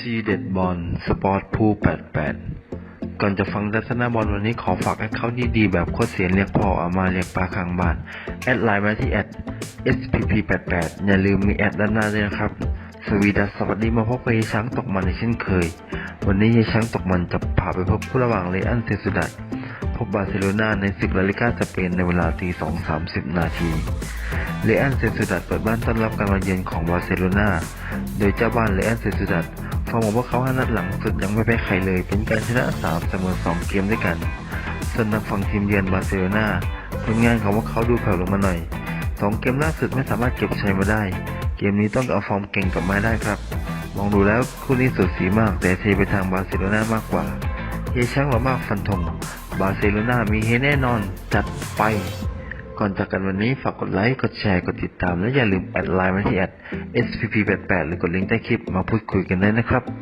ทีเด็ดบอลสปอร์ตพู88 ก่อนจะฟังทัศนบอลวันนี้ขอฝากแอคเคาท์ดีๆแบบโคตรเสียนเรียกพ่ออามาเรียกปลาข้างบ้าน แอดไลน์มาที่แอด spp88 อย่าลืมมีแอดด้านหน้าด้วยนะครับ สวีดัสสวัสดีมาพบกับยช้างตกมันในเช่นเคย วันนี้ยช้างตกมันจะพาไปพบผู้ระหว่างเลอันเซสุดัตพบบาร์เซโลนาในศึกลาลิก้าสเปนในเวลาตี2 30 นาที เลอันเซซูดัตเปิดบ้านต้อนรับการมาเยือนของบาร์เซโลนา โดยเจ้าบ้านเลอันเซซูดัต ฟอร์มของพวกเขาห้านัดหลังสุดยังไม่แพ้ใครเลย เป็นการชนะ3เสมอ2เกมด้วยกัน ส่วนทางฝั่งทีมเยือนบาร์เซโลนาผลงานของพวกเขาดูแผ่วลงมาหน่อย2เกมล่าสุดไม่สามารถเก็บชัยมาได้ เกมนี้ต้องเอาฟอร์มเก่งกลับมาได้ครับ มองดูแล้วคู่นี้สุดสีมาก แต่เทไปทางบาร์เซโลนามากกว่าเฮช่างเรามากฟันธงบาร์เซโลนามีเฮแน่นอนจัดไป ก่อนจากกันวันนี้ฝากกดไลค์ กดแชร์ กดติดตาม และอย่าลืมแอดไลน์มาที่แอด spp88 หรือกดลิงก์ใต้คลิปมาพูดคุยกันได้นะครับ